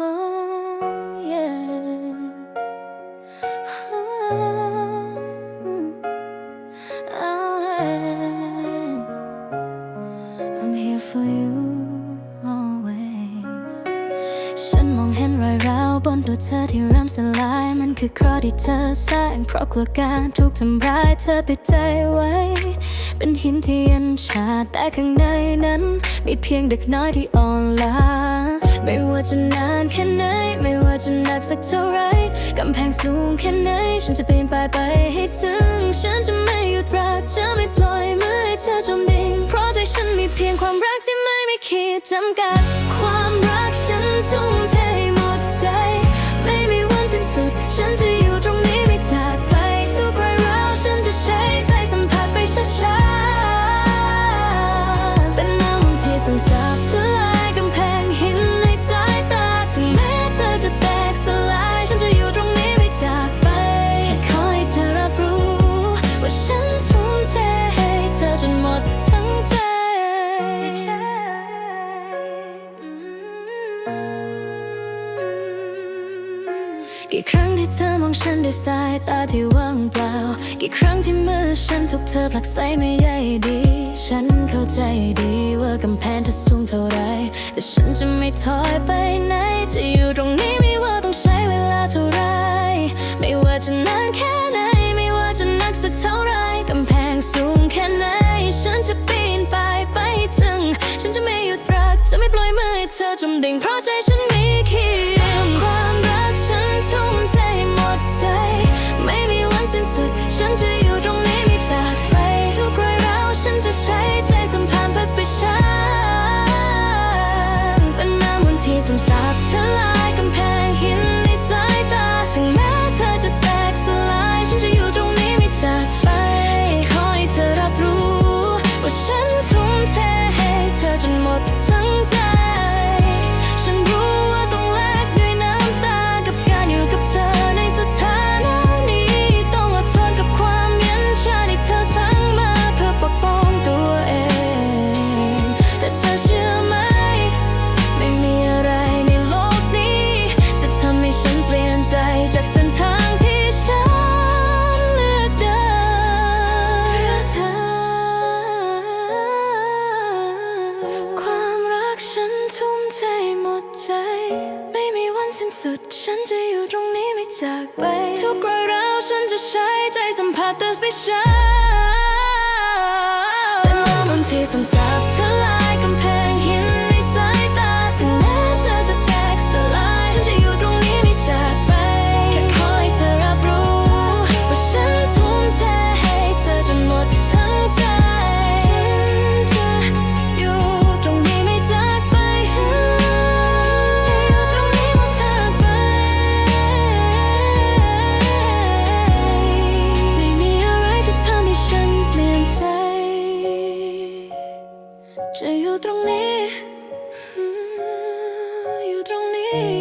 ฉันมองเห็นรอยร้าวบนตัวเธอที่เริ่มสลาย มันคือเคราะห์ที่เธอสร้างเพราะกลัวการถูกทำร้ายเธอปิดใจไว้ เป็นหินที่เย็นชาแต่ข้างในนั้น มีเพียงเด็กน้อยที่อ่อนล้า ไม่ว่าจะนานแค่ไหน ไม่ว่าจะหนักสักเท่าไรกำแพงสูงแค่ไหน ฉันจะปีนป่ายไปให้ถึง ฉันจะไม่หยุดรัก จะไม่ปล่อยมือให้เธอจมดิ่ง เพราะใจฉันมีเพียงความรักที่ไม่มีขีดจำกัด ความรักฉันทุ่มเทให้หม กี่ครั้งที่เธอมองฉันด้วยสายตาที่ว่างเปล่า กี่ครั้งที่มือฉันถูกเธอผลักไสไม่ใยดี ฉันเข้าใจดีว่ากำแพงเธอสูงเท่าไร แต่ฉันจะไม่ถอยไปไหน จะอยู่ตรงนี้ไม่ว่าต้องใช้เวลาเท่าไร ไม่ว่าจะนานแค่ไหน ไม่ว่าจะหนักสักเท่าไรกำแพงสูงแค่ไหน ฉันจะปีนไปไปถึง ฉันจะไม่หยุดรัก จะไม่ปล่อยมือให้เธอจมดิ่งเพราะใจฉัน ฉันทุ่มเทหมดใจ ไม่มีวันสิ้นสุด ฉันจะอยู่ตรงนี้ไม่จากไป ทุกรอยร้าวฉันจะใช้ใจสัมผัสเติมไปช้ จะอยู่ตรงนี้ อยู่ตรงนี้